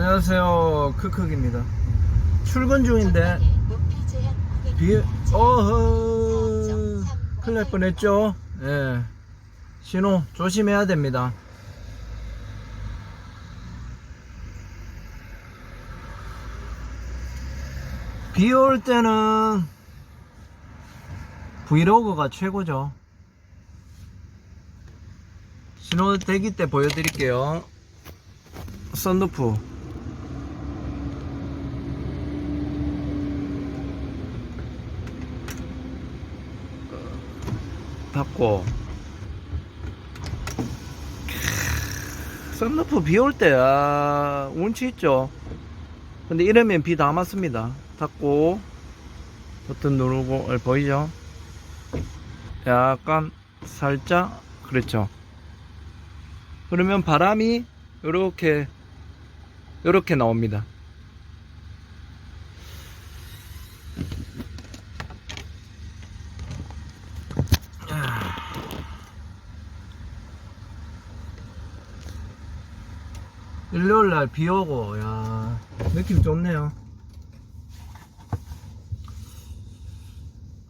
안녕하세요. 크크입니다. 출근 중인데 비 어허. 큰일 날 뻔했죠? 예. 신호 조심해야 됩니다. 비 올 때는 브이로그가 최고죠. 신호 대기 때 보여드릴게요. 썬루프 닫고. 썬루프 비 올 때 아, 운치 있죠? 근데 이러면 비 다 맞습니다. 닫고 버튼 누르고 어, 보이죠? 약간 살짝 그렇죠. 그러면 바람이 이렇게 이렇게 나옵니다 일요일날 비 오고 야 느낌 좋네요.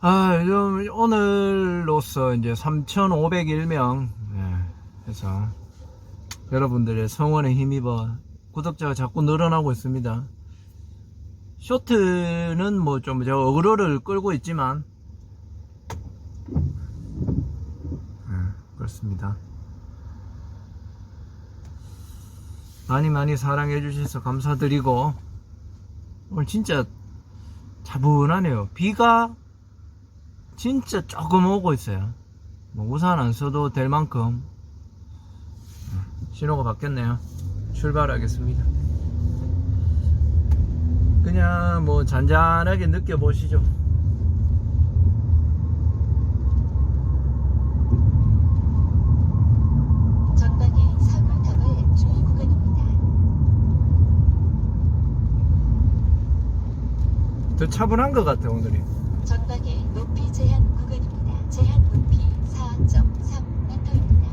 아 요즘 오늘로써 이제 3,501명 예, 해서 여러분들의 성원에 힘입어 구독자가 자꾸 늘어나고 있습니다. 쇼트는 뭐 좀 제가 어그로를 끌고 있지만 예, 그렇습니다 많이 많이 사랑해 주셔서 감사드리고 오늘 진짜 차분하네요. 비가 진짜 조금 오고 있어요. 뭐 우산 안 써도 될 만큼. 신호가 바뀌었네요. 출발하겠습니다. 그냥 뭐 잔잔하게 느껴보시죠 전방에 사고 다발 주의 구간입니다. 더 차분한 것 같아 오늘이 전방에 높이 제한 구간입니다. 제한 높이 4.3m입니다.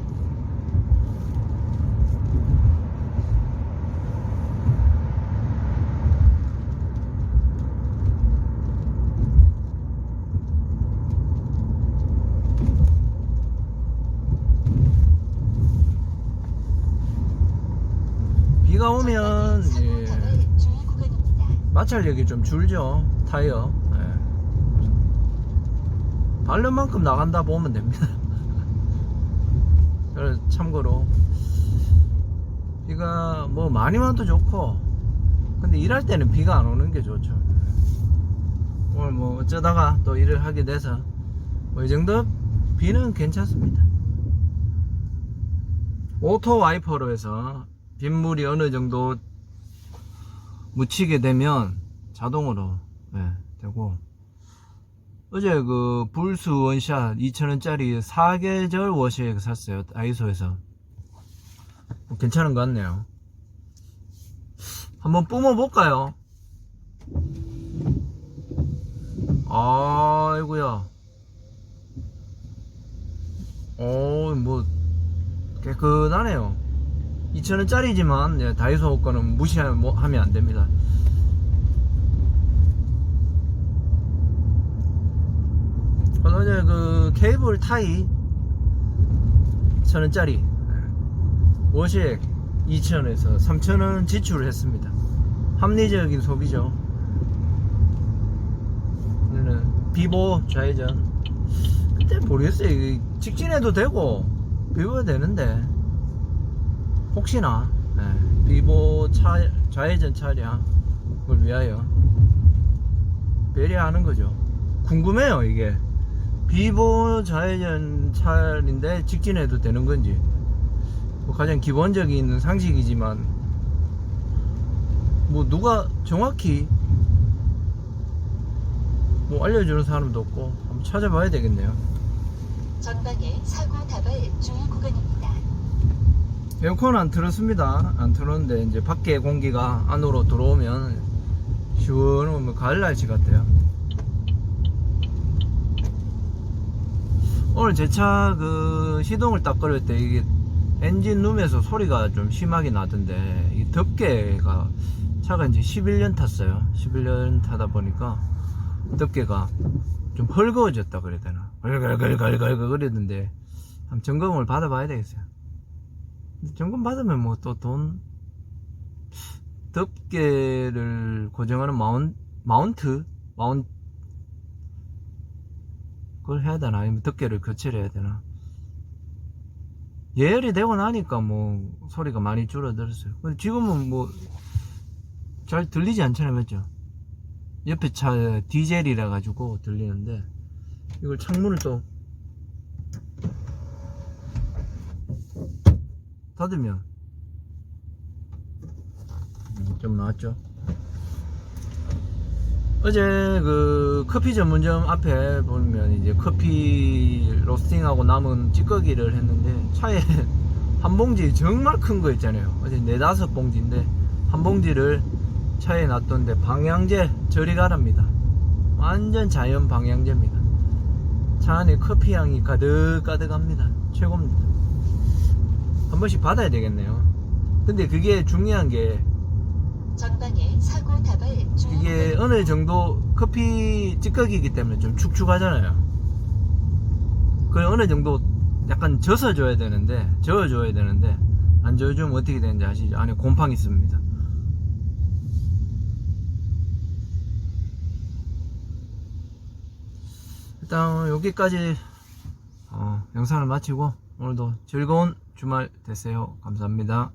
비가 오면 예, 다발 주의 구간입니다. 마찰력이 좀 줄죠 타이어. 예. 바른 만큼 나간다 보면 됩니다. 참고로. 비가 뭐 많이 와도 좋고. 근데 일할 때는 비가 안 오는 게 좋죠. 오늘 뭐 어쩌다가 또 일을 하게 돼서 뭐 이 정도? 비는 괜찮습니다. 오토 와이퍼로 해서 빗물이 어느 정도 묻히게 되면 자동으로 예, 되고. 어제 그 불수 원샷 2,000원짜리 4계절 워시액 샀어요 다이소에서. 뭐 괜찮은 것 같네요. 한번 뿜어볼까요? 아이고야. 어뭐 깨끗하네요 2,000원짜리지만 예, 다이소 거는 무시하면 뭐, 안 됩니다. 어제 그 케이블 타이 1,000원짜리 워식 2,000원에서 3,000원 지출을 했습니다. 합리적인 소비죠. 비보 좌회전. 그때 모르겠어요. 직진해도 되고 비보가 되는데 혹시나 예, 비보 차, 좌회전 차량을 위하여 배려하는 거죠. 궁금해요 이게 비보 좌회전 차인데 직진해도 되는 건지 뭐 가장 기본적인 상식이지만 뭐 누가 정확히 뭐 알려주는 사람도 없고 한번 찾아봐야 되겠네요. 전방에 사고 다발 주의 구간입니다. 에어컨 안 틀었습니다. 안 틀었는데 이제 밖에 공기가 안으로 들어오면 시원하면 가을 날씨 같아요. 오늘 제 차 그 시동을 딱 걸을 때 이게 엔진 룸에서 소리가 좀 심하게 나던데 이 덮개가 차가 이제 11년 탔어요 11년 타다 보니까 덮개가 좀 헐거워졌다 그래야 되나 걸걸걸걸걸 그랬는데 한번 점검을 받아봐야 되겠어요 점검 받으면 뭐 또 돈 덮개를 고정하는 마운, 마운트? 마운 그걸 해야 되나? 아니면 덮개를 교체를 해야 되나? 예열이 되고 나니까 뭐 소리가 많이 줄어들었어요. 근데 지금은 뭐 잘 들리지 않잖아요, 맞죠? 옆에 차 디젤이라 가지고 들리는데 이걸 창문을 또 닫으면 음, 좀 나왔죠. 어제 그 커피 전문점 앞에 보면 이제 커피 로스팅하고 남은 찌꺼기를 했는데 차에 한 봉지 정말 큰 거 있잖아요. 어제 네다섯 봉지인데 한 봉지를 차에 놨던데 방향제 저리 가랍니다. 완전 자연 방향제입니다. 차 안에 커피 향이 가득가득합니다. 최고입니다. 한 번씩 받아야 되겠네요. 근데 그게 중요한 게 이게 어느 정도 커피 찌꺼기이기 때문에 좀 축축하잖아요. 그 어느 정도 약간 젖어 줘야 되는데 저어 줘야 되는데 안 저어 주면 어떻게 되는지 아시죠? 안에 곰팡이 있습니다. 일단 여기까지 어, 영상을 마치고 오늘도 즐거운 주말 되세요. 감사합니다.